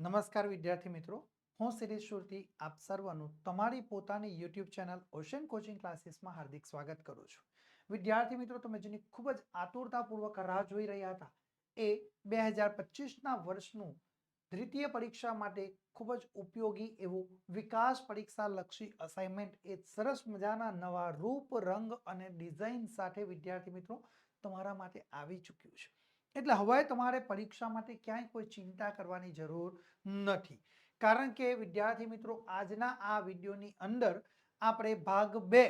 નમસ્કાર વિદ્યાર્થી મિત્રો. હું શિરીષ સુરતી. આપ સર્વનું તમારી પોતાની યુટ્યુબ ચેનલ ઓશન કોચિંગ ક્લાસીસમાં હાર્દિક સ્વાગત કરું છું. વિદ્યાર્થી મિત્રો, તમે જેની ખૂબ જ આતુરતાપૂર્વક રાહ જોઈ રહ્યા હતા, એ બે હજાર પચીસના વર્ષનું દ્વિતીય પરીક્ષા માટે ખૂબ જ ઉપયોગી એવું વિકાસ પરીક્ષા લક્ષી અસાઇનમેન્ટ એ સરસ મજાના નવા રૂપ, રંગ અને ડિઝાઇન સાથે વિદ્યાર્થી મિત્રો તમારા માટે આવી ચૂક્યું છે. એટલે હવે તમારે પરીક્ષા માટે ક્યાંય કોઈ ચિંતા કરવાની જરૂર નથી. કારણ કે, વિદ્યાર્થી મિત્રો, આજના આ વિડીયોની અંદર આપણે ભાગ બે,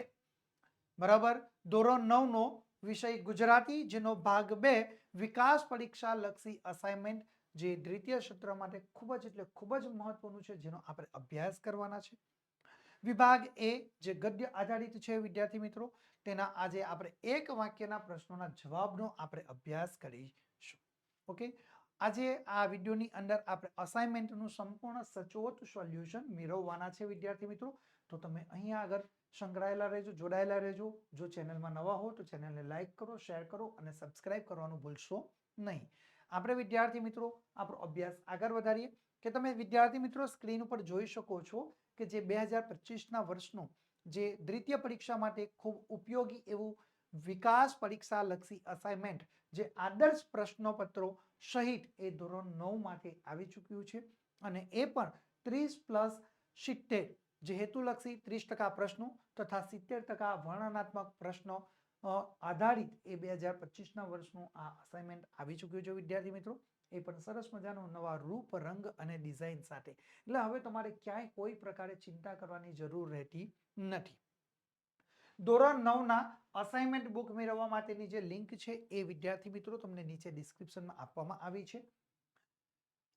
બરાબર? ધોરણ નવનો વિષય ગુજરાતી, જેનો ભાગ બે, વિકાસ પરીક્ષા લક્ષી અસાઇનમેન્ટ જે દ્વિતીય સત્ર માટે ખૂબ જ એટલે ખૂબ જ મહત્વનું છે, જેનો આપણે અભ્યાસ કરવાના છે. વિભાગ એ, જે ગદ્ય આધારિત છે, વિદ્યાર્થી મિત્રો, તેના આજે આપણે એક વાક્યના પ્રશ્નોના જવાબનો આપણે અભ્યાસ કરીશું ઓકે? આજે આ વિડીયોની અંદર આપણે અસાઇનમેન્ટનું સંપૂર્ણ સચોટ સોલ્યુશન મેળવવાના છે વિદ્યાર્થી મિત્રો. તો તમે અહીંયા આગળ સંકળાયેલા રહેજો, જોડાયેલા રહેજો. જો ચેનલમાં નવા હો તો ચેનલને લાઇક કરો, શેર કરો અને સબસ્ક્રાઇબ કરવાનું ભૂલશો નહીં. આપણે વિદ્યાર્થી મિત્રો, આપણો અભ્યાસ આગળ વધારીએ. કે તમે વિદ્યાર્થી મિત્રો, સ્ક્રીન ઉપર જોઈ શકો છો કે જે બે હજાર પચીસના વર્ષનું જે દ્વિતીય પરીક્ષા માટે ખૂબ ઉપયોગી એવું વિકાસ પરીક્ષા લક્ષી અસાઇનમેન્ટ જે આદર્શ પ્રશ્નપત્રો સહિત એ ધોરણ નવ માટે આવી ચૂક્યું છે અને એ પણ ત્રીસ પ્લસ સિત્તેર જે હેતુલક્ષી ત્રીસ ટકા પ્રશ્નો તથા સિત્તેર ટકા વર્ણનાત્મક પ્રશ્નો આધારિત એ બે હજાર પચીસના વર્ષનું આ અસાઇનમેન્ટ આવી ચૂક્યું છે વિદ્યાર્થી મિત્રો. એ પણ સરસ મજાનું નવા રૂપ, રંગ અને ડિઝાઇન સાથે. એટલે હવે તમારે ક્યાંય કોઈ પ્રકારે ચિંતા કરવાની જરૂર રહેતી નથી. ધોરણ નવના અસાઇનમેન્ટ બુક મેળવવા માટેની જે લિંક છે એ વિદ્યાર્થી મિત્રો તમને નીચે ડિસ્ક્રિપ્શનમાં આપવામાં આવી છે.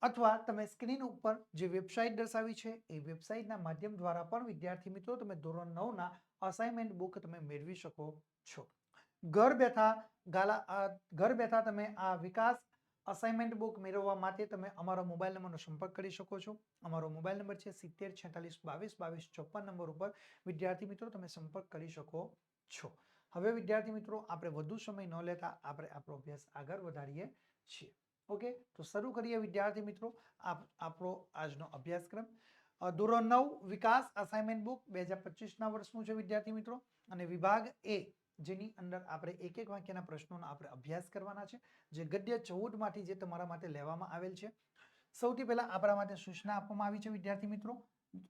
અથવા તમે સ્ક્રીન ઉપર જે વેબસાઇટ દર્શાવી છે એ વેબસાઇટના માધ્યમ દ્વારા પણ વિદ્યાર્થી મિત્રો તમે ધોરણ નવના અસાઇનમેન્ટ બુક તમે મેળવી શકો છો. ઘર બેઠા ગાલા ઘર બેઠા તમે આ વિકાસ અસાઇનમેન્ટ બુક મેળવવા માટે તમે અમારો મોબાઈલ નંબરનો સંપર્ક કરી શકો છો. અમારો મોબાઈલ નંબર છે સિત્તેર છેતાલીસ બાવીસ બાવીસ ચોપન નંબર ઉપર. વિદ્યાર્થી મિત્રો, તમે સંપર્ક કરી શકો છો. હવે વિદ્યાર્થી મિત્રો, આપણે વધુ સમય ન લેતા આપણે આપણો અભ્યાસ આગળ વધારીએ છીએ. ઓકે? તો શરૂ કરીએ વિદ્યાર્થી મિત્રો, આપ, આપણો આજનો અભ્યાસક્રમ. ધોરણ નવ, વિકાસ અસાઇનમેન્ટ બુક બે હજાર પચીસના વર્ષનું છે વિદ્યાર્થી મિત્રો. અને વિભાગ એ જેની અંદર આપણે એક એક વાક્યના પ્રશ્નોનો આપણે અભ્યાસ કરવાના છે, જે ગદ્ય ચૌદમાંથી જે તમારા માટે લેવામાં આવેલ છે. સૌથી પહેલા આપણા માટે સૂચના આપવામાં આવી છે, વિદ્યાર્થી મિત્રો.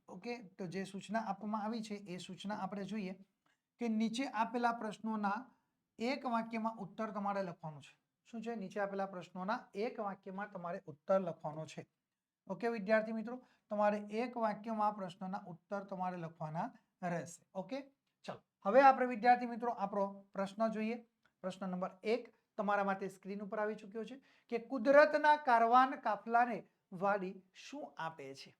ઓકે, તો જે સૂચના આપવામાં આવી છે, એ સૂચના આપણે જોઈએ કે નીચે આપેલા પ્રશ્નોના એક વાક્યમાં ઉત્તર તમારે લખવાનો છે. શું છે? નીચે આપેલા પ્રશ્નોના એક વાક્યમાં તમારે ઉત્તર લખવાનો છે. ઓકે, વિદ્યાર્થી મિત્રો? તમારે એક વાક્યમાં પ્રશ્નોના ઉત્તર તમારે લખવાના રહેશે. ઓકે? હવે આપણે વિદ્યાર્થી મિત્રો આપણો પ્રશ્ન જોઈએ. પ્રશ્ન નંબર એક તમારા માટે સ્ક્રીન ઉપર આવી ચૂક્યો છે કે કુદરતના કારવાન કાફલાને વાડી શું આપે છે?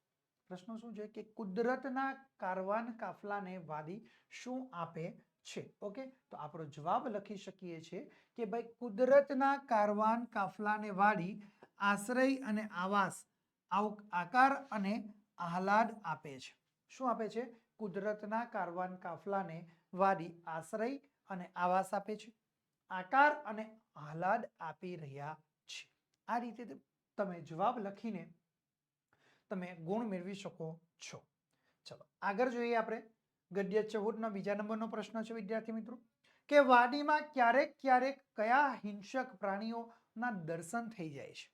પ્રશ્ન શું છે કે કુદરતના કારવાન કાફલાને વાડી શું આપે છે? ઓકે તો આપણો જવાબ લખી શકીએ છીએ કે ભાઈ કુદરતના કારવાન કાફલાને વાડી આશ્રય અને આવાસ આવ- આકાર અને આહલાદ આપે છે. શું આપે છે? કુદરતના કારવાન કાફલાને વાળી આશ્રય અને આવાસ આપે છે. આકાર અને આહલાદ આપી રહ્યા છે. આ રીતે તમે જવાબ લખીને તમે ગુણ મેળવી શકો છો. ચલો, આગળ જોઈએ આપણે ગદ્ય ચૌદનો બીજા નંબરનો પ્રશ્ન છે, વિદ્યાર્થી મિત્રો. કે વાડીમાં ક્યારેક ક્યારેક કયા હિંસક પ્રાણીઓના દર્શન થઈ જાય છે?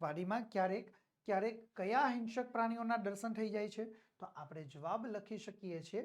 વાડીમાં ક્યારેક ક્યારેક કયા હિંસક પ્રાણીઓના દર્શન થઈ જાય છે? તો આપણે જવાબ લખી શકીએ છીએ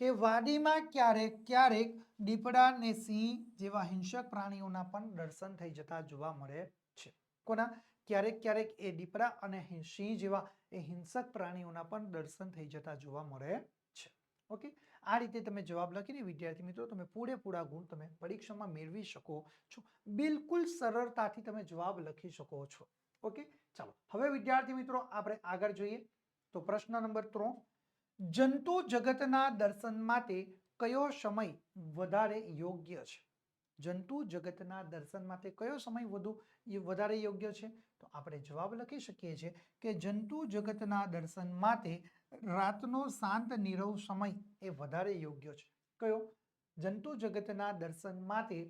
કે વાડીમાં ક્યારેક ક્યારેક દીપડા ને સિંહ જેવા હિંસક પ્રાણીઓના પણ દર્શન થઈ જતા જોવા મળે છે. કોના? ક્યારેક ક્યારેક એ દીપડા અને સિંહ જેવા એ હિંસક પ્રાણીઓના પણ દર્શન થઈ જતા જોવા મળે છે. ઓકે? આ રીતે તમે જવાબ લખીને વિદ્યાર્થી મિત્રો તમે પૂરેપૂરા ગુણ તમે પરીક્ષામાં મેળવી શકો છો. બિલકુલ સરળતાથી તમે જવાબ લખી શકો છો. ઓકે? ચાલો, હવે વિદ્યાર્થી મિત્રો આપણે આગળ જોઈએ. તો પ્રશ્ન નંબર ત્રણ. જંતુ જગતના દર્શન માટે કયો સમય વધારે યોગ્ય છે? જંતુ જગતના દર્શન માટે કયો સમય વધુ વધારે યોગ્ય છે? તો આપણે જવાબ લખી શકીએ છીએ કે જંતુ જગતના દર્શન માટે રાતનો શાંત નીરવ સમય એ વધારે યોગ્ય છે. કયો? જંતુ જગતના દર્શન માટે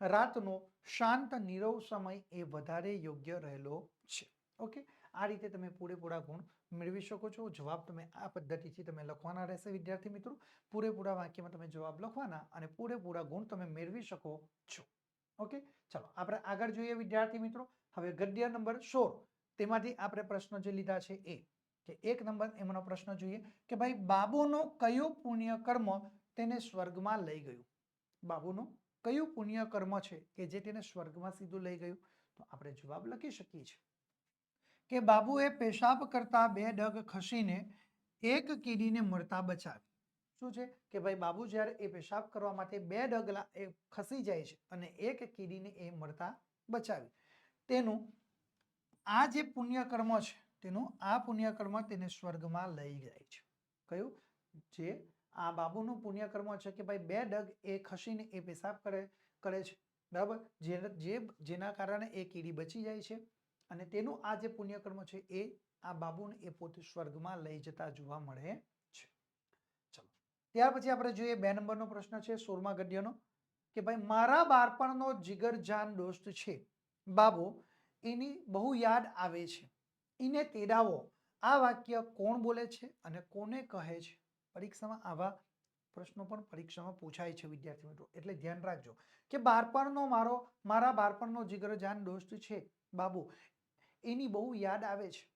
રાતનો શાંત નીરવ સમય એ વધારે યોગ્ય રહેલો છે. ઓકે? આ રીતે તમે પૂરેપૂરા ગુણ મેળવી શકો છો. જવાબ તમે આ પદ્ધતિથી તમે લખવાના રહેશે, વિદ્યાર્થી મિત્રો. પૂરેપૂરા વાક્યમાં તમે જવાબ લખવાના અને પૂરેપૂરા ગુણ તમે મેળવી શકો છો. ઓકે? ચાલો, આપણે આગળ જોઈએ વિદ્યાર્થી મિત્રો. હવે ગદ્ય નંબર સોળ. તેમાંથી આપણે પ્રશ્ન જે લીધા છે એ, કે એક નંબર એમનો પ્રશ્ન જોઈએ કે ભાઈ, બાબુનો કયો પુણ્ય કર્મ તેને સ્વર્ગમાં લઈ ગયું? બાબુનું કયું પુણ્ય કર્મ છે કે જે તેને સ્વર્ગમાં સીધું લઈ ગયું? તો આપણે જવાબ લખી શકીએ છીએ. કે બાબુએ પેશાબ કરતા બે ડગ ખસીને એક કીડીને મરતા બચાવી. શું છે? કે ભાઈ બાબુ જ્યારે એ પેશાબ કરવા માટે બે ડગલા એ ખસી જાય છે અને એક કીડીને એ મરતા બચાવી. તેનું આ જે પુણ્યકર્મ છે, તેનું આ પુણ્યકર્મ તેને સ્વર્ગમાં લઈ જાય છે. કયું? જે આ બાબુનું પુણ્યકર્મ છે કે ભાઈ બે ડગ એ ખસીને એ પેશાબ કરે કરે છે. બરાબર? જે, જેના કારણે એ કીડી બચી જાય છે. અને તેનું આ જે પુણ્યકર્મ છે એ આ બાબુને એ પોતે સ્વર્ગમાં લઈ જતા જોવા મળે છે. ચલો. ત્યાર પછી આપણે જોઈએ બે નંબરનો પ્રશ્ન છે સોરમા ગઢિયાનો કે ભાઈ, મારા બાળપણનો જીગરજાન દોસ્ત છે. બાબુ, એની બહુ યાદ આવે છે. એને તેડાવો. આ વાક્ય કોણ બોલે છે અને કોને કહે છે? પરીક્ષામાં આવા પ્રશ્નો પણ પરીક્ષામાં પૂછાય છે વિદ્યાર્થી મિત્રો. એટલે ધ્યાન રાખજો કે બાળપણનો મારો, મારા બાળપણનો જીગરજાન દોસ્ત છે. બાબુ એની બહુ યાદ આવે છે.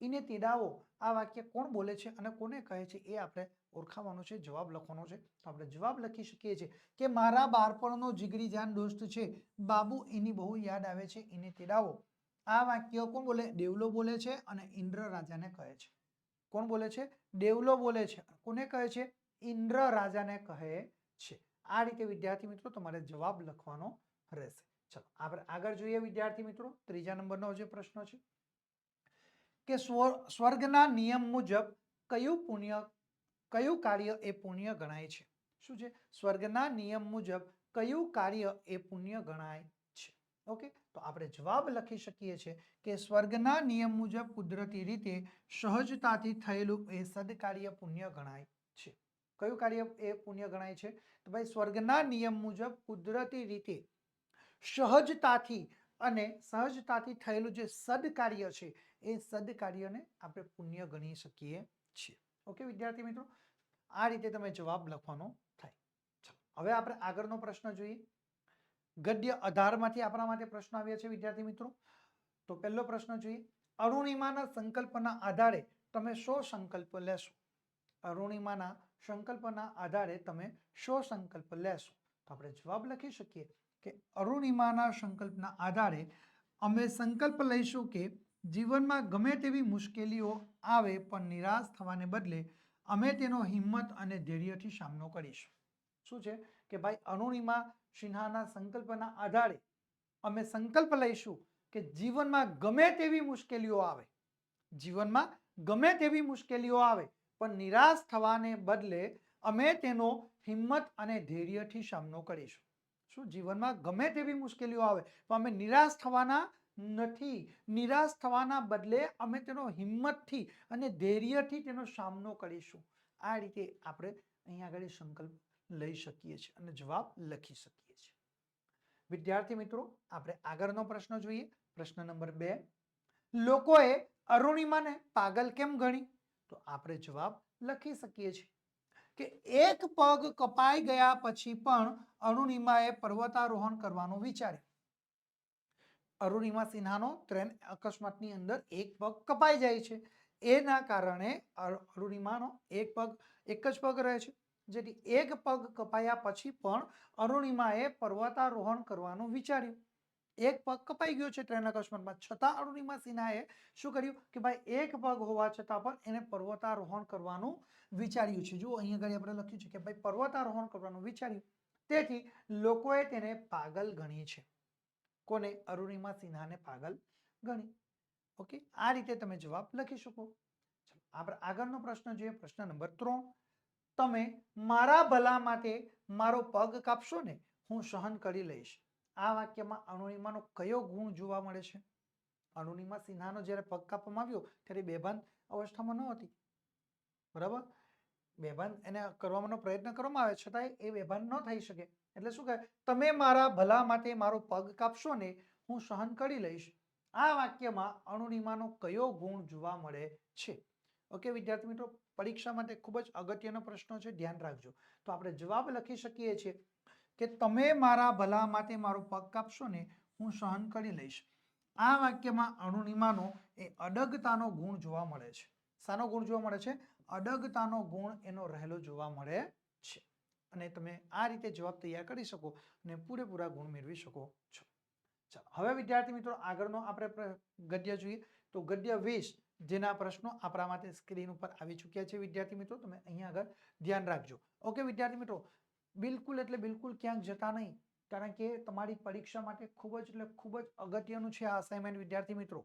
એને તેડાવો. આ વાક્ય કોણ બોલે છે અને કોને કહે છે એ આપણે ઓળખાવાનું છે, જવાબ લખવાનો છે. તો આપણે જવાબ લખી શકીએ છીએ કે મારા બાળપણનો જીગરી જાન દોસ્ત છે. બાબુ એની બહુ યાદ આવે છે. એને તેડાવો. આ વાક્ય કોણ બોલે? દેવલો બોલે છે અને ઇન્દ્ર રાજાને કહે છે. કોણ બોલે છે? દેવલો બોલે છે. કોને કહે છે? ઇન્દ્ર રાજાને કહે છે. આ રીતે વિદ્યાર્થી મિત્રો તમારે જવાબ લખવાનો રહેશે. ચલો આપણે આગળ જોઈએ વિદ્યાર્થી મિત્રો, ત્રીજા નંબરનો જે પ્રશ્ન છે. કે સ્વ- સ્વર્ગના નિયમ મુજબ કયું પુણ્ય, કયું કાર્ય એ પુણ્ય ગણાય છે? શું છે? સ્વર્ગના નિયમ મુજબ કયું કાર્ય એ પુણ્ય ગણાય છે? ઓકે, તો આપણે જવાબ લખી શકીએ છીએ કે સ્વર્ગના નિયમ મુજબ કુદરતી રીતે સહજતાથી થયેલું એ સદકાર્ય પુણ્ય ગણાય છે. કયું કાર્ય એ પુણ્ય ગણાય છે? તો ભાઈ સ્વર્ગના નિયમ મુજબ કુદરતી રીતે સહજતાથી અને સહજતાથી થયેલું જે સદકાર્ય છે, એ સદકાર્યને આપણે પુણ્ય ગણી શકીએ છીએ. ઓકે, વિદ્યાર્થી મિત્રો? આ રીતે તમે જવાબ લખવાનો થાય. હવે આપણે આગળનો પ્રશ્ન જોઈએ. ગદ્ય અઢારમાંથી આપણા માટે પ્રશ્ન આવ્યા છે, વિદ્યાર્થી મિત્રો? તો પહેલો પ્રશ્ન જોઈએ. અરુણિમાના સંકલ્પના આધારે તમે શો સંકલ્પ લેશો? અરુણિમાના સંકલ્પના આધારે તમે શો સંકલ્પ લેશો? તો આપણે જવાબ લખી શકીએ. કે અરુણિમાના સંકલ્પના આધારે અમે સંકલ્પ લઈશું કે જીવનમાં ગમે તેવી મુશ્કેલીઓ આવે પણ નિરાશ થવાને બદલે અમે તેનો હિંમત અને ધૈર્યથી સામનો કરીશું. શું છે? કે ભાઈ, અરુણિમા સિન્હાના સંકલ્પના આધારે અમે સંકલ્પ લઈશું કે જીવનમાં ગમે તેવી મુશ્કેલીઓ આવે. જીવનમાં ગમે તેવી મુશ્કેલીઓ આવે પણ નિરાશ થવાને બદલે અમે તેનો હિંમત અને ધૈર્યથી સામનો કરીશું. શું જીવનમાં ગમે તેવી મુશ્કેલીઓ આવે તો અમે નિરાશ થવાના નથી. નિરાશ થવાના બદલે અમે તેનો હિંમતથી અને ધૈર્યથી તેનો સામનો કરીશું. આ રીતે આપણે અહીંયા આગળ સંકલ્પ લઈ શકીએ છીએ અને જવાબ લખી શકીએ છીએ. વિદ્યાર્થી મિત્રો, આપણે આગળનો પ્રશ્ન જોઈએ. પ્રશ્ન નંબર બે, લોકોએ અરુણિમાને પાગલ કેમ ગણી? તો આપણે જવાબ લખી શકીએ છીએ. કે એક પગ કપાઈ ગયા પછી પણ અરુણિમાએ પર્વતારોહણ કરવાનું વિચાર્યું. અરુણિમા સિન્હાનો ટ્રેન અકસ્માતની અંદર એક પગ કપાઈ જાય છે. એના કારણે અરુણિમાનો એક પગ, એક જ પગ રહે છે. જેથી એક પગ કપાયા પછી પણ અરુણિમાએ પર્વતારોહણ કરવાનું વિચાર્યું. એક પગ કપાઈ ગયો છે ટ્રેન અકસ્માતમાં છતાં અરુણિમા સિન્હાએ શું કર્યું કે ભાઈ, એક પગ હોવા છતાં પણ એને પર્વતારોહણ કરવાનું વિચાર્યું છે. જુઓ અહીંયા આગળ આપણે લખ્યું છે કે ભાઈ, પર્વતારોહણ કરવાનું વિચાર્યું. તેથી લોકોએ તેને પાગલ ગણી છે. કોને? અરુણિમા સિન્હાને પાગલ ગણી. ઓકે? આ રીતે તમે જવાબ લખી શકો. આપણે આગળનો પ્રશ્ન જોઈએ. પ્રશ્ન નંબર ત્રણ. તમે મારા ભલા માટે મારો પગ કાપશો ને? હું સહન કરી લઈશ. આ વાક્યમાં અરુણિમાનો કયો ગુણ જોવા મળે છે? અરુણિમા સિન્હાનો જ્યારે પગ કાપવામાં આવ્યો, ત્યારે બેભાન અવસ્થામાં ન હતી. બરાબર? બેભાન એને કરવાનો પ્રયત્ન કરવામાં આવે, છતાંય એ બેભાન ન થઈ શકે. એટલે શું કહે તમે મારા ભલા માટે મારો પગ કાપશો ને હું સહન કરી લઈશ. આ વાક્યમાં અણુનિમાનો કયો ગુણ જોવા મળે છે? ઓકે, વિદ્યાર્થી મિત્રો, પરીક્ષા માટે ખૂબ જ અગત્યનો પ્રશ્ન છે. ધ્યાન રાખજો. તો આપણે જવાબ લખી શકીએ છીએ. કે તમે મારા ભલા માટે મારો પગ કાપશો ને હું સહન કરી લઈશ. આ વાક્યમાં અણુનિમાનો એ અડગતાનો ગુણ જોવા મળે છે. સાનો ગુણ જોવા મળે છે? અડગતાનો ગુણ એનો રહેલો જોવા મળે છે. અને તમે આ રીતે જવાબ તૈયાર કરી શકો અને પૂરેપૂરા ગુણ મેળવી શકો છો. ચાલો, હવે વિદ્યાર્થી મિત્રો આગળનો આપણે ગદ્ય જોઈએ. તો ગદ્ય વીસ જેના પ્રશ્નો આપણા માટે સ્ક્રીન ઉપર આવી ચૂક્યા છે વિદ્યાર્થી મિત્રો. તમે અહીંયા આગળ ધ્યાન રાખજો. ઓકે વિદ્યાર્થી મિત્રો બિલકુલ એટલે બિલકુલ ક્યાંક જતા નહીં. કારણ કે તમારી પરીક્ષા માટે ખૂબ જ એટલે ખૂબ જ અગત્યનું છે આ અસાઇનમેન્ટ વિદ્યાર્થી મિત્રો.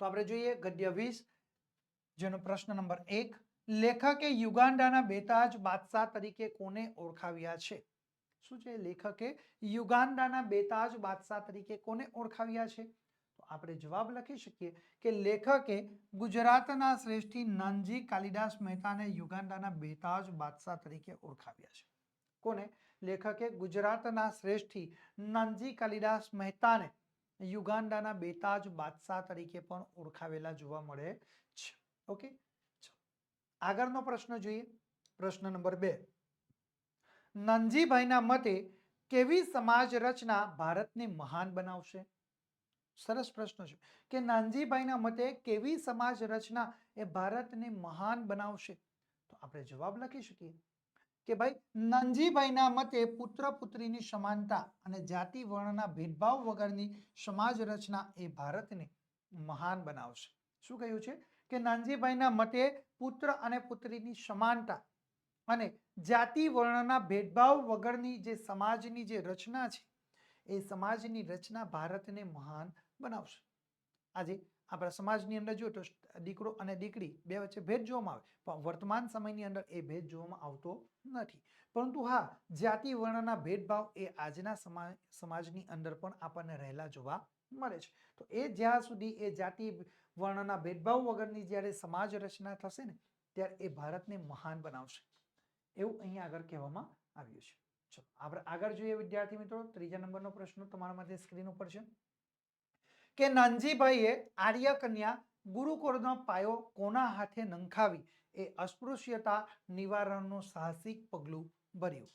તો આપણે જોઈએ ગદ્ય વીસ, જેનો પ્રશ્ન નંબર એક, લેખકે યુગાન્ડાના બેતાજ બાદશાહ તરીકે કોને ઓળખાવ્યા છે? શું છે? લેખકે યુગાન્ડાના બેતાજ બાદશાહ તરીકે કોને ઓળખાવ્યા છે? તો આપણે જવાબ લખી શકીએ કે લેખકે ગુજરાતના શ્રેષ્ઠી નાનજી કાલિદાસ મહેતાને યુગાન્ડાના બેતાજ બાદશાહ તરીકે ઓળખાવ્યા છે. કોને? લેખકે ગુજરાતના શ્રેષ્ઠી નાનજી કાલિદાસ મહેતાને યુગાન્ડાના બેતાજ બાદશાહ તરીકે પણ ઓળખાવેલા જોવા મળે છે. ઓકે? આગળનો પ્રશ્ન જોઈએ. પ્રશ્ન નંબર બે. નાનજીભાઈના મતે કેવી સમાજ રચના ભારતને મહાન બનાવશે? સરસ પ્રશ્ન છે. કે નાનજીભાઈના મતે કેવી સમાજ રચના એ ભારતને મહાન બનાવશે? તો આપણે જવાબ લખી શકીએ. કે ભાઈ નંજીભાઈના મતે પુત્ર પુત્રીની સમાનતા અને જાતિ વર્ણના ભેદભાવ વગરની સમાજ રચના એ ભારતને મહાન બનાવશે. શું કહ્યું છે? કે નાનજીભાઈના મતે પુત્ર અને પુત્રીની સમાનતા અને જાતિ વર્ણના ભેદભાવ વગરની જે સમાજની જે રચના છે, એ સમાજની રચના ભારતને મહાન બનાવશે. આજે આપણા સમાજની અંદર જોઈએ તો દીકરો અને દીકરી બે વચ્ચે ભેદ જોવામાં આવે. પણ વર્તમાન સમયની અંદર એ ભેદ જોવામાં આવતો નથી. પરંતુ હા, જાતિ વર્ણના ભેદભાવ એ આજના સમાજ સમાજની અંદર પણ આપણને રહેલા જોવા મળે છે. તો એ જ્યાં સુધી એ જાતિ વર્ણના ભેદભાવ વગરની જ્યારે સમાજ રચના થશે ને, ત્યારે એ ભારતને મહાન બનાવશે. એવું અહીંયા આગળ કહેવામાં આવ્યું છે. ચલો, આપણે આગળ જોઈએ વિદ્યાર્થી મિત્રો, ત્રીજા નંબરનો પ્રશ્ન તમારા માટે સ્ક્રીન ઉપર છે. કે નાનજીભાઈએ આર્ય કન્યા ગુરુકુળનો પાયો કોના હાથે નંખાવી એ અસ્પૃશ્યતા નિવારણનું સાહસિક પગલું ભર્યું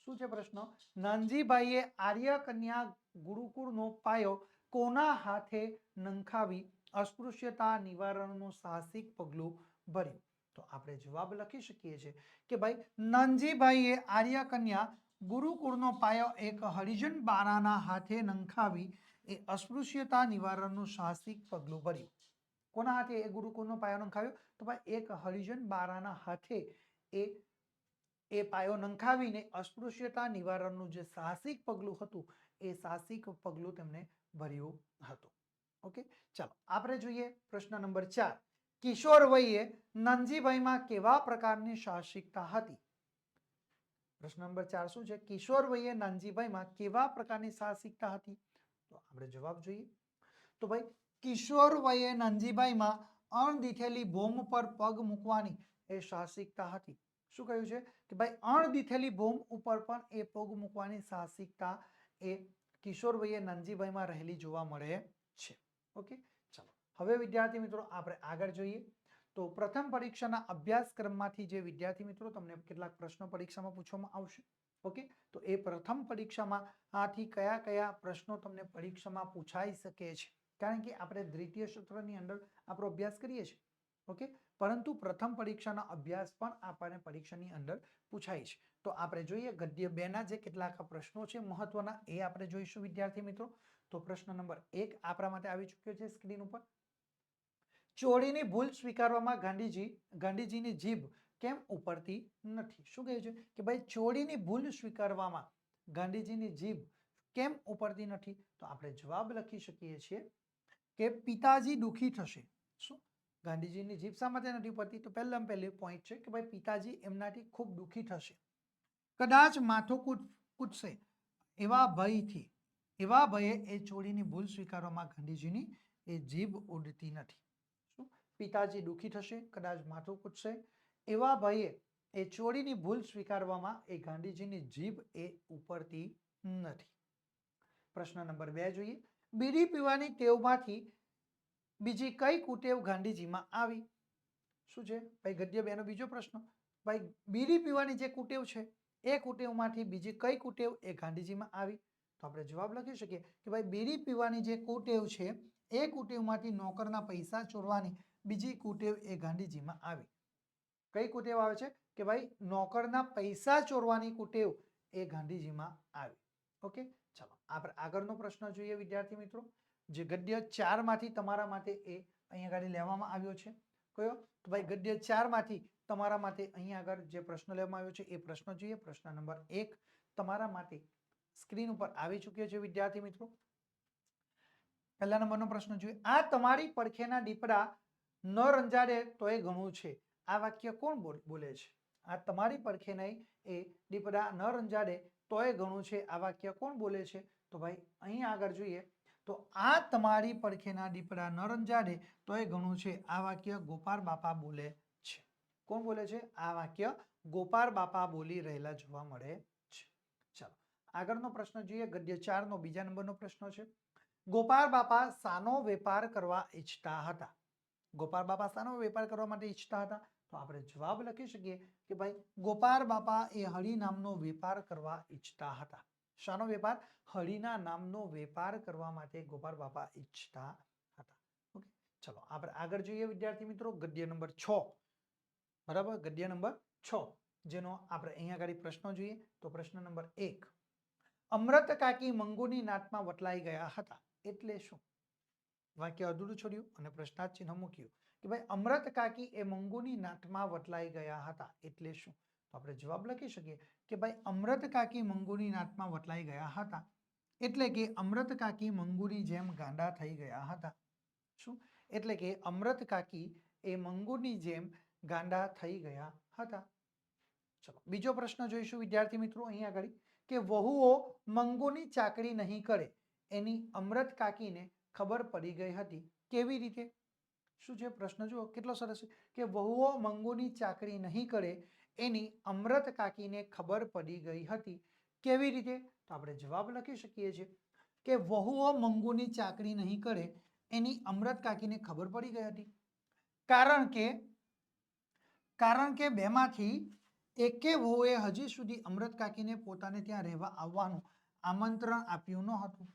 શું છે પ્રશ્ન? નાનજીભાઈએ આર્ય કન્યા ગુરુકુળનો પાયો કોના હાથે નંખાવી અસ્પૃશ્યતા નિવારણનું સાહસિક પગલું ભર્યું? તો આપણે જવાબ લખી શકીએ છીએ કે ભાઈ, નાનજીભાઈએ આર્ય કન્યા ગુરુકુળનો પાયો એક હરિજન બારાના હાથે નંખાવી એ અસ્પૃશ્યતા નિવારણનું સાહસિક પગલું ભર્યું. કોના હાથે એ ગુરુકુળનો પાયો નંખાવ્યો? તો ભાઈ એક હરિજન બારાના હાથે એ એ પાયો નંખાવીને અસ્પૃશ્યતા નિવારણનું જે સાહસિક પગલું હતું, એ સાહસિક પગલું તેમણે ભર્યું હતું. ઓકે? ચાલો, આપણે જોઈએ પ્રશ્ન નંબર ચાર. કિશોર વયે નનજીભાઈમાં કેવા પ્રકારની સાહસિકતા હતી? પ્રશ્ન નંબર ચાર શું છે? કિશોર વયે નાનજીભાઈમાં કેવા પ્રકારની સાહસિકતા હતી? તો આપણે જવાબ જોઈએ. તો ભાઈ કિશોર વયે નંજીભાઈમાં અણદીઠેલી બોમ્બ પર પગ મૂકવાની એ સાહસિકતા હતી. શું કહ્યું છે? કે ભાઈ અણદીઠેલી બોમ્બ ઉપર પણ એ પગ મૂકવાની સાહસિકતા એ કિશોર વયે નંજીભાઈમાં રહેલી જોવા મળે છે. ઓકે? ચાલો. હવે વિદ્યાર્થી મિત્રો, આપણે આગળ જોઈએ. તો પ્રથમ પરીક્ષાના અભ્યાસક્રમમાંથી જે વિદ્યાર્થી મિત્રો, તમને કેટલાક પ્રશ્નો પરીક્ષામાં પૂછવામાં આવશે. ઓકે? તો એ પ્રથમ પરીક્ષામાં આથી કયા કયા પ્રશ્નો તમને પરીક્ષામાં પૂછાઈ શકે છે? કારણ કે આપણે દ્વિતીય સત્રની અંદર આપણો અભ્યાસ કરીએ છીએ, ઓકે? પરંતુ પ્રથમ પરીક્ષાનો અભ્યાસ પણ આપણને પરીક્ષાની અંદર પૂછાય છે. તો આપણે જોઈએ, ગદ્ય બેના જે કેટલાક પ્રશ્નો છે મહત્વના, એ આપણે જોઈશું, વિદ્યાર્થી મિત્રો. તો પ્રશ્ન નંબર એક આપણા માટે આવી ચૂક્યો છે સ્ક્રીન ઉપર. ચોરીની ભૂલ સ્વીકારવામાં ગાંધીજી, ગાંધીજીની જીભ કેમ ઉપરતી નથી? શું કહે છે? કે ભાઈ, ચોરીની ભૂલ સ્વીકારવામાં ગાંધીજીની જીભ કેમ ઉપરતી નથી? તો આપણે જવાબ લખી શકીએ છીએ કે પિતાજી દુઃખી થશે. શું? ગાંધીજીની જીભ શા નથી પડતી? તો પહેલાં પહેલી પોઈન્ટ છે કે ભાઈ પિતાજી એમનાથી ખૂબ દુઃખી થશે. કદાચ માથું કૂટ, કૂટશે. એવા ભયથી, એવા ભયે એ ચોરીની ભૂલ સ્વીકારવામાં ગાંધીજીની એ જીભ ઉડતી નથી. શું? પિતાજી દુઃખી થશે, કદાચ માથું કૂટશે. એવા ભયે એ ચોરીની ભૂલ સ્વીકારવામાં એ ગાંધીજીની જીભ એ ઉપરતી નથી. પ્રશ્ન નંબર બે જોઈએ. બીડી પીવાની ટેવમાંથી બીજી કઈ કુટેવ ગાંધીજીમાં આવી? શું છે? ભાઈ ગદ્ય બેનો બીજો પ્રશ્ન. ભાઈ, બીડી પીવાની જે કુટેવ છે, એ કુટેવમાંથી બીજી કઈ કુટેવ એ ગાંધીજીમાં આવી? તો આપણે જવાબ લખી શકીએ કે ભાઈ, બીડી પીવાની જે કુટેવ છે, એ કુટેવમાંથી નોકરના પૈસા ચોરવાની બીજી કુટેવ એ ગાંધીજીમાં આવી. કઈ કુટેવ આવે છે? કે ભાઈ, નોકરના પૈસા ચોરવાની કુટેવ એ ગાંધીજીમાં આવી. ઓકે? ચલો આપણે આગળનો પ્રશ્ન જોઈએ વિદ્યાર્થી મિત્રો, જે ગદ્ય ચારમાંથી તમારા માટે એ અહીંયા આગળ લેવામાં આવ્યો છે. કયો? તો ભાઈ ગદ્ય ચારમાંથી તમારા માટે અહીંયા આગળ જે પ્રશ્ન લેવામાં આવ્યો છે એ પ્રશ્ન જોઈએ. પ્રશ્ન નંબર એક, તમારા માટે સ્ક્રીન ઉપર આવી ચૂક્યો છે વિદ્યાર્થી મિત્રો. પહેલા નંબરનો પ્રશ્ન જોઈએ. આ તમારી પડખેના દીપડા ન રંજાડે તો એ ઘણું છે. આ વાક્ય કોણ બોલે છે? આ તમારી પડખે નહીં, એ દીપડા ન રંજાડે, તોય ઘણું છે. આ વાક્ય કોણ બોલે છે? તો ભાઈ, અહીં આગળ જોઈએ. તો આ તમારી પડખેના દીપડા ન રંજાડે, તોય ઘણું છે. આ વાક્ય ગોપાલ બાપા બોલે છે. કોણ બોલે છે? આ વાક્ય ગોપાલ બાપા બોલી રહેલા જોવા મળે છે. ચાલો, આગળનો પ્રશ્ન જોઈએ. ગદ્ય ચારનો બીજા નંબરનો પ્રશ્ન છે. ગોપાલ બાપા સાનો વેપાર કરવા ઈચ્છતા હતા. ગોપાલ બાપા સાનો વેપાર કરવા માટે ઈચ્છતા હતા? તો આપણે જવાબ લખી શકીએ કે ભાઈ ગોપાર બાપા એ હળી નામનો વેપાર કરવા ઈચ્છતા હતા. શાનો વેપાર? હળીના નામનો વેપાર કરવા માટે ગોપાર બાપા ઈચ્છતા હતા. ઓકે, ચલો, આપણે આગળ જોઈએ વિદ્યાર્થી મિત્રો, ગદ્ય નંબર છ. બરાબર? ગદ્ય નંબર છ, જેનો આપણે અહીંયા આગળ પ્રશ્નો જોઈએ. તો પ્રશ્ન નંબર એક. અમૃત કાકી મંગુની નાટમાં વટલાઈ ગયા હતા. એટલે શું? વાક્ય અધૂરું છોડ્યું અને પ્રશ્નાર્થ ચિહ્ન મૂક્યું. કે ભાઈ અમૃત કાકી એ મંગુની નાટમાં વટલાઈ ગયા હતા. એટલે શું? તો આપણે જવાબ લખી શકીએ કે ભાઈ અમૃત કાકી મંગુની નાટમાં વટલાઈ ગયા હતા. એટલે કે અમૃત કાકી મંગુની જેમ ગાંડા થઈ ગયા હતા. શું? એટલે કે અમૃત કાકી એ મંગુની જેમ ગાંડા થઈ ગયા હતા. ચલો, બીજો પ્રશ્ન જોઈશું વિદ્યાર્થી મિત્રો અહીં આગળ. કે વહુઓ મંગુની ચાકરી નહીં કરે. એની અમૃત કાકીને ખબર પડી ગઈ હતી. કેવી રીતે? શું છે? પ્રશ્ન જુઓ, કેટલો સરસ છે કે વહુઓ મંગુની ચાકરી નહીં કરે, એની અમૃત કાકીને ખબર પડી ગઈ હતી. કેવી રીતે? તો આપણે જવાબ લખી શકીએ છીએ કે વહુઓ મંગુની ચાકરી નહીં કરે, એની અમૃત કાકીને ખબર પડી ગઈ હતી. કારણ કે કારણ કે બેમાંથી એકે વહુએ હજી સુધી અમૃત કાકીને પોતાને ત્યાં રહેવા આવવાનું આમંત્રણ આપ્યું ન હતું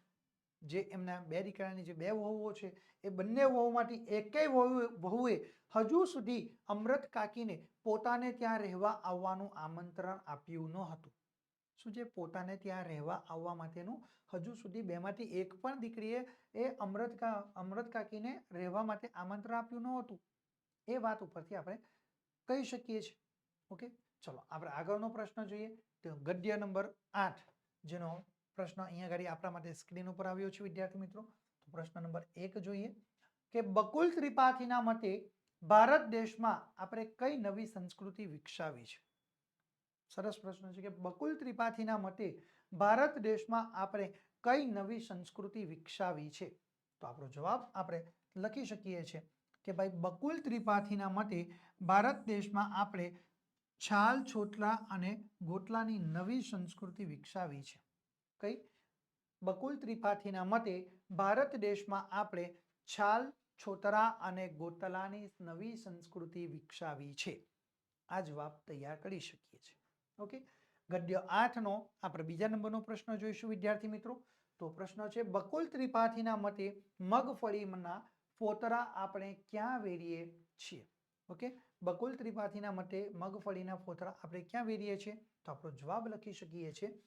જે એમના બે દીકરાની જે બે વહુઓ છે, એ બંને વહુમાંથી એકેય વહુ વહુએ હજુ સુધી અમૃત કાકીને પોતાને ત્યાં રહેવા આવવાનું આમંત્રણ આપ્યું ન હતું. શું છે પોતાને ત્યાં રહેવા આવવા માટેનું હજુ સુધી બેમાંથી એક પણ દીકરીએ એ અમૃત કા, અમૃત કાકીને રહેવા માટે આમંત્રણ આપ્યું ન હતું. એ વાત ઉપરથી આપણે કહી શકીએ છીએ. ઓકે? ચલો, આપણે આગળનો પ્રશ્ન જોઈએ. તો ગદ્ય નંબર આઠ, જેનો પ્રશ્ન અહીંયા આગળ આપણા માટે સ્ક્રીન ઉપર આવ્યો છે, વિદ્યાર્થી મિત્રો. તો પ્રશ્ન નંબર એક જોઈએ કે બકુલ ત્રિપાઠીના મતે ભારત દેશમાં આપણે કઈ નવી સંસ્કૃતિ વિકસાવી છે? સરસ પ્રશ્ન છે કે બકુલ ત્રિપાઠીના મતે ભારત દેશમાં આપણે કઈ નવી સંસ્કૃતિ વિકસાવી છે? તો આપણો જવાબ આપણે લખી શકીએ છીએ કે ભાઈ બકુલ ત્રિપાઠીના મતે ભારત દેશમાં આપણે છાલ, છોટલા અને ગોટલાની નવી સંસ્કૃતિ વિકસાવી છે. કઈ? બકુલ ત્રિપાઠીના મતે ભારત દેશમાં આપણે છાલ, છોતરા અને ગોતલાની નવી સંસ્કૃતિ વિકસાવી છે. આ જવાબ તૈયાર કરી શકીએ છીએ. ઓકે? ગદ્ય આઠનો આપણે બીજા નંબરનો પ્રશ્ન જોઈશું, વિદ્યાર્થી મિત્રો. તો પ્રશ્ન છે, બકુલ ત્રિપાઠીના મતે મગફળીના ફોતરા આપણે ક્યાં વેરીએ છીએ? ઓકે? બકુલ ત્રિપાઠીના મતે મગફળીના ફોતરા આપણે ક્યાં વેરીએ છીએ? તો આપણો જવાબ લખી શકીએ છીએ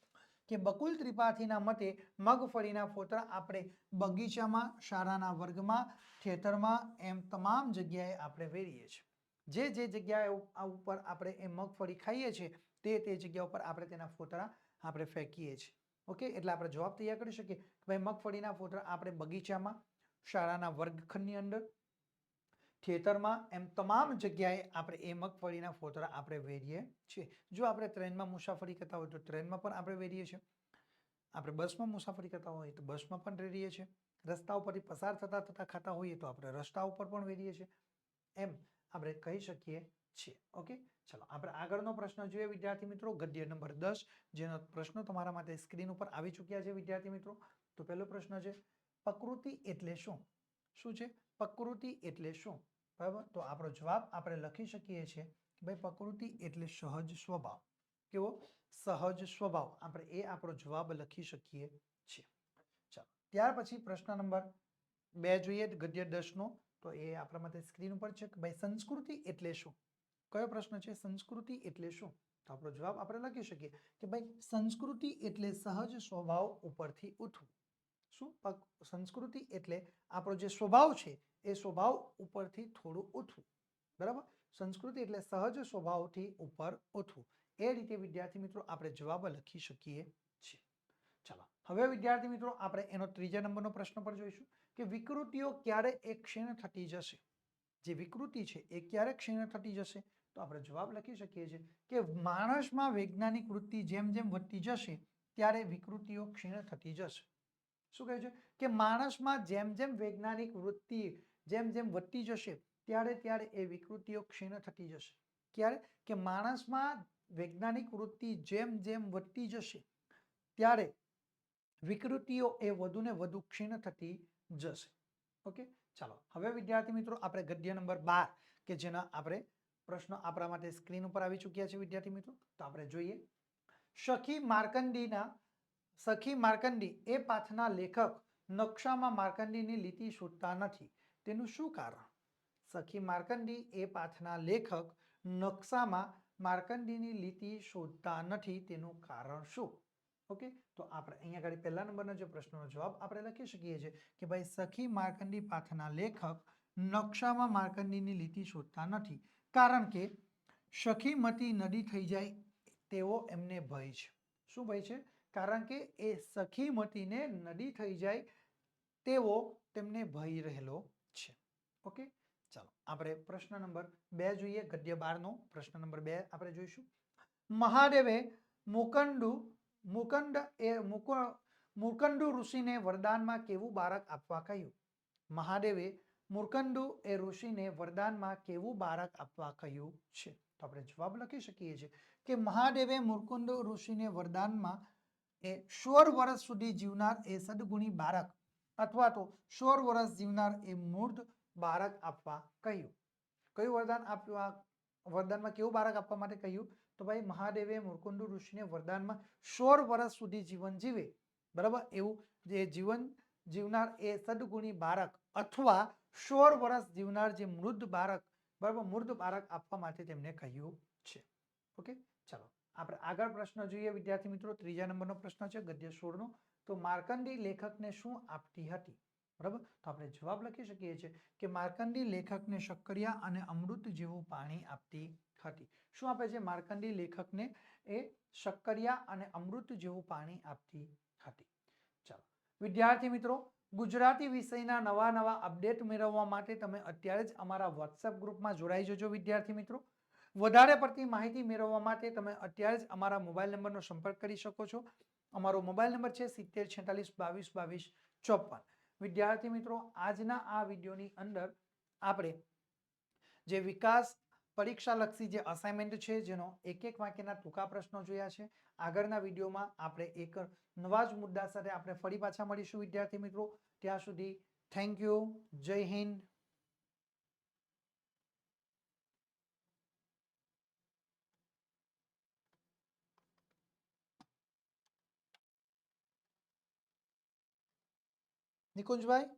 કે બકુલ ત્રિપાઠીના મતે મગફળીના ફોતરા આપણે બગીચામાં, શાળાના વર્ગમાં, થિયેટરમાં એમ તમામ જગ્યાએ આપણે વેરીએ છીએ. જે જે જગ્યાએ આ ઉપર આપણે એ મગફળી ખાઈએ છીએ, તે તે જગ્યા ઉપર આપણે તેના ફોતરા આપણે ફેંકીએ છીએ. ઓકે? એટલે આપણે જવાબ તૈયાર કરી શકીએ કે ભાઈ મગફળીના ફોતરા આપણે બગીચામાં, શાળાના વર્ગખંડની અંદર ખેતરમાં એમ તમામ જગ્યાએ આપણે એ મગફળીના ફોતરા આપણે વેરીએ છીએ. જો આપણે ટ્રેનમાં મુસાફરી કરતા હોય તો ટ્રેનમાં પણ આપણે વેરીએ છીએ. આપણે બસમાં મુસાફરી કરતા હોઈએ તો બસમાં પણ વેરીએ છીએ. રસ્તા ઉપરથી પસાર થતા થતા ખાતા હોઈએ તો આપણે રસ્તા ઉપર પણ વેરીએ છીએ. એમ આપણે કહી શકીએ છીએ. ઓકે? ચલો, આપણે આગળનો પ્રશ્ન જોઈએ વિદ્યાર્થી મિત્રો. ગદ્ય નંબર દસ, જેનો પ્રશ્ન તમારા માટે સ્ક્રીન ઉપર આવી ચૂક્યા છે વિદ્યાર્થી મિત્રો. તો પહેલો પ્રશ્ન છે પ્રકૃતિ એટલે શું? શું છે? પ્રકૃતિ એટલે શું? બરાબર? તો આપણો જવાબ આપણે લખી શકીએ છીએ કે ભાઈ પ્રકૃતિ એટલે સહજ સ્વભાવ. કેવો? સહજ સ્વભાવ. આપણે એ આપણો જવાબ લખી શકીએ છીએ. ચાલો. ત્યાર પછી પ્રશ્ન નંબર બે જોઈએ ગદ્ય દસનો તો એ આપણા માટે સ્ક્રીન ઉપર છે કે ભાઈ સંસ્કૃતિ એટલે શું? કયો પ્રશ્ન છે? સંસ્કૃતિ એટલે શું? તો આપણો જવાબ આપણે લખી શકીએ કે ભાઈ સંસ્કૃતિ એટલે સહજ સ્વભાવ ઉપરથી ઉઠવું. શું? સંસ્કૃતિ એટલે આપણો જે સ્વભાવ છે એ સ્વભાવ ઉપરથી થોડું ઉઠવું. બરાબર? સંસ્કૃતિ એટલે સહજ સ્વભાવથી ઉપર ઉઠવું. એ રીતે વિદ્યાર્થી મિત્રો આપણે જવાબ લખી શકીએ છીએ. ચાલો, હવે વિદ્યાર્થી મિત્રો આપણે એનો ત્રીજા નંબરનો પ્રશ્ન પર જોઈશું કે વિકૃતિઓ ક્યારે એ ક્ષીણ થતી જશે? જે વિકૃતિ છે એ ક્યારે ક્ષીણ થતી જશે? તો આપણે જવાબ લખી શકીએ છીએ કે માણસમાં વૈજ્ઞાનિક વૃત્તિ જેમ જેમ વધતી જશે, ત્યારે વિકૃતિઓ ક્ષીણ થતી જશે. શું કહે છે? કે માણસમાં જેમ જેમ વૈજ્ઞાનિક વૃત્તિ જેમ જેમ વધતી જશે, ત્યારે ત્યારે એ વિકૃતિઓ ક્ષીણ થતી જશે. ક્યારે? કે માણસમાં વૈજ્ઞાનિક વૃત્તિ જેમ જેમ વધતી જશે, ત્યારે વિકૃતિઓ એ વધુને વધુ ક્ષીણ થતી જશે. ઓકે? ચાલો, હવે વિદ્યાર્થી મિત્રો, આપણે ગદ્ય નંબર બાર, કે જેના આપણે પ્રશ્નો આપણા માટે સ્ક્રીન ઉપર આવી ચૂક્યા છે, વિદ્યાર્થી મિત્રો. તો આપણે જોઈએ. સખી માર્કંડીના સખી માર્કંડી એ પાથના લેખક, નકશામાં માર્કંડીની લીટી શોધતા નથી. તેનું શું કારણ? સખી માર્કંડી એ પાઠના લેખક, નકશામાં માર્કંડીની લીટી શોધતા નથી, તેનું કારણ શું? ઓકે, તો આપણે અહીંયા આગળ પહેલા નંબરના જે પ્રશ્નનો જવાબ આપણે લખી શકીએ છીએ કે ભાઈ, સખી માર્કંડી પાઠના લેખક, નકશામાં માર્કંડીની લીટી શોધતા નથી, કારણ કે સખીમતી નદી થઈ જાય તેવો એમને ભય છે. શું ભય છે? કારણ કે એ સખીમતીને નદી થઈ જાય તેવો તેમને ભય રહેલો ઓકે? ચાલો, આપણે પ્રશ્ન નંબર બે જોઈએ, ગદ્ય બારનો પ્રશ્ન નંબર બે આપણે જોઈશું. મહાદેવે મુકંડુ, મુકંડ એ મુક, મુકંડુ ઋષિને વરદાનમાં કેવું બાળક આપવા કહ્યું? મહાદેવે મુરકંડુ એ ઋષિને વરદાનમાં કેવું બાળક આપવા કહ્યું છે? તો આપણે જવાબ લખી શકીએ છીએ કે મહાદેવે મુરકુંડ ઋષિને વરદાનમાં એ સોળ વર્ષ સુધી જીવનાર એ સદગુણી બાળક અથવા તો સોળ વર્ષ જીવનાર એ મૂર્ધ બાળક આપવા કહ્યું. કયું વરદાન આપવા વરદાનમાં કેવું બાળક આપવા માટે કહ્યું? તો ભાઈ, મહાદેવે મુરકુંડુ ઋષિને વરદાનમાં સોળ વર્ષ સુધી જીવન જીવે. બરાબર? એવું જે જીવન જીવનાર એ સદગુણી બાળક અથવા સોળ વર્ષ જીવનાર જે મૃદ બાળક બરાબર? મૃદ બાળક આપવા માટે તેમને કહ્યું છે. ઓકે? ચાલો. આપણે આગળ પ્રશ્ન જોઈએ. વિદ્યાર્થી મિત્રો, ત્રીજા નંબરનો પ્રશ્ન છે ગદ્ય સોળનો. તો માર્કંડી લેખકને શું આપતી હતી? બરાબર? તો આપણે જવાબ લખી શકીએ છીએ કે માર્કંડી લેખકને શક્કરિયા અને અમૃત જેવું પાણી આપતી હતી. શું આપે છે? માર્કંડી લેખકને એ શક્કરિયા અને અમૃત જેવું પાણી આપતી હતી. ચાલો. વિદ્યાર્થી મિત્રો, ગુજરાતી વિષયના નવા નવા અપડેટ મેળવવા માટે તમે અત્યારે જ અમારા વોટ્સએપ ગ્રુપમાં જોડાઈ જજો વિદ્યાર્થી મિત્રો. વધારે પડતી માહિતી મેળવવા માટે તમે અત્યારે જ અમારા મોબાઈલ નંબરનો સંપર્ક કરી શકો છો. અમારો મોબાઈલ નંબર છે સિત્તેર છેતાલીસ બાવીસ બાવીસ ચોપન. વિદ્યાર્થી મિત્રો, આજના આ વિડીયોની અંદર આપણે જે વિકાસ પરીક્ષાલક્ષી જે અસાઇનમેન્ટ છે, જેનો એક એક વાક્યના ટૂંકા પ્રશ્નો જોયા છે, આગળના વિડીયોમાં આપણે એક નવા જ મુદ્દા સાથે આપણે ફરી પાછા મળીશું, વિદ્યાર્થી મિત્રો. ત્યાં સુધી થેન્ક યુ જય હિન્દ. નિકુંજભાઈ